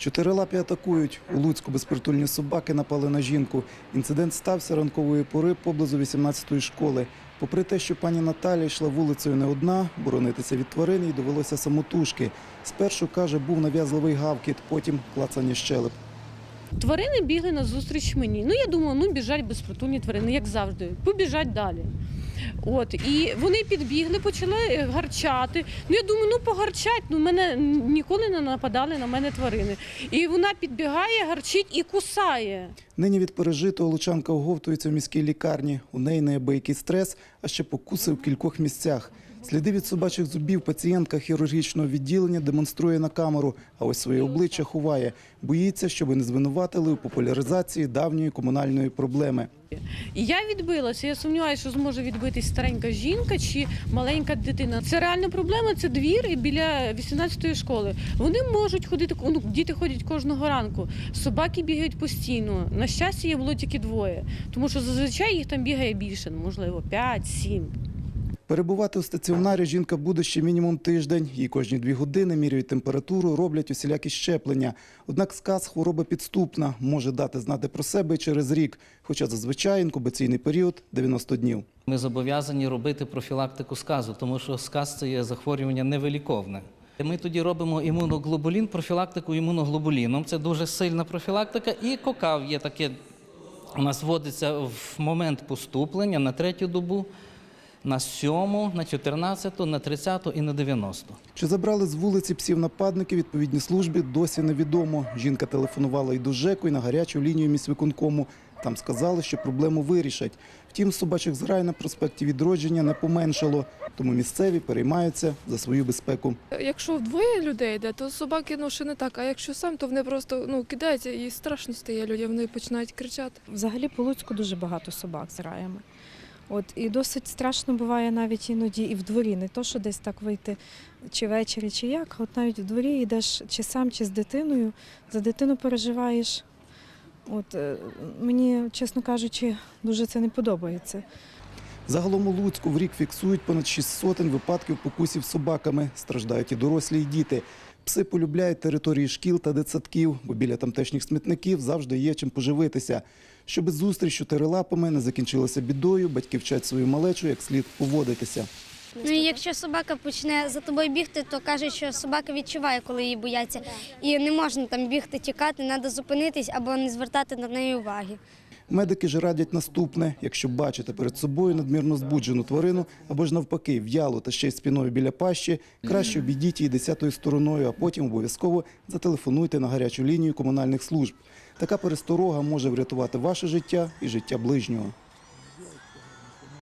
Чотирилапі атакують. У Луцьку безпритульні собаки напали на жінку. Інцидент стався ранкової пори поблизу 18-ї школи. Попри те, що пані Наталя йшла вулицею не одна, боронитися від тварин їй довелося самотужки. Спершу, каже, був нав'язливий гавкіт, потім клацання щелеп. Тварини бігли назустріч мені. Ну я думала, ну біжать безпритульні тварини, як завжди. Побіжать далі. От і вони підбігли, почали е, гарчати. Ну я думаю, ну погарчать. Ну мене ніколи не нападали на мене тварини. І вона підбігає, гарчить і кусає. Нині від пережитого Лучанка оговтується в міській лікарні. У неї неабиякий стрес, а ще покуси в кількох місцях. Сліди від собачих зубів пацієнтка хірургічного відділення демонструє на камеру, а ось своє обличчя ховає. Боїться, щоби не звинуватили у популяризації давньої комунальної проблеми. І я відбилася. Я сумніваюся, що зможе відбитись старенька жінка чи маленька дитина. Це реальна проблема. Це двір біля 18-ї школи. Вони можуть ходити. Ну, діти ходять кожного ранку. Собаки бігають постійно. На щастя, є було тільки двоє, тому що зазвичай їх там бігає більше, ну, можливо, 5-7. Перебувати у стаціонарі жінка буде ще мінімум тиждень. Їй кожні дві години міряють температуру, роблять усілякі щеплення. Однак сказ хвороба підступна, може дати знати про себе через рік, хоча зазвичай інкубаційний період 90 днів. Ми зобов'язані робити профілактику сказу, тому що сказ це є захворювання невиліковне. Ми тоді робимо імуноглобулін, профілактику імуноглобуліном. Це дуже сильна профілактика. І кокав є таке. У нас вводиться в момент поступлення на третю добу, на сьому, на 14, на 30 і на 90. Чи забрали з вулиці псів нападники відповідні службі, досі невідомо. Жінка телефонувала і до ЖЕКу, і на гарячу лінію міськвиконкому. Там сказали, що проблему вирішать. Втім, собачих зграй на проспекті відродження не поменшало, тому місцеві переймаються за свою безпеку. Якщо вдвоє людей йде, то собаки ну ще не так. А якщо сам, то вони просто ну кидаються і страшно стає людям. Вони починають кричати. Взагалі по Луцьку дуже багато собак з раями. От, і досить страшно буває навіть іноді і в дворі, не то, що десь так вийти чи ввечері, чи як. От навіть в дворі йдеш чи сам, чи з дитиною, за дитину переживаєш. От, е, мені, чесно кажучи, дуже це не подобається. Загалом у Луцьку в рік фіксують понад 6 сотень випадків покусів собаками. Страждають і дорослі, і діти. Пси полюбляють території шкіл та дитсадків, бо біля тамтешніх смітників завжди є чим поживитися. Щоби зустріч з чотирилапами не закінчилася бідою, батьки вчать свою малечу, як слід поводитися. Ну якщо собака почне за тобою бігти, то кажуть, що собака відчуває, коли її бояться. І не можна там бігти, тікати, треба зупинитись або не звертати на неї уваги. Медики ж радять наступне: якщо бачите перед собою надмірно збуджену тварину або ж навпаки в'ялу та ще й спіною біля пащі, краще обійдіть її десятою стороною, а потім обов'язково зателефонуйте на гарячу лінію комунальних служб. Така пересторога може врятувати ваше життя і життя ближнього.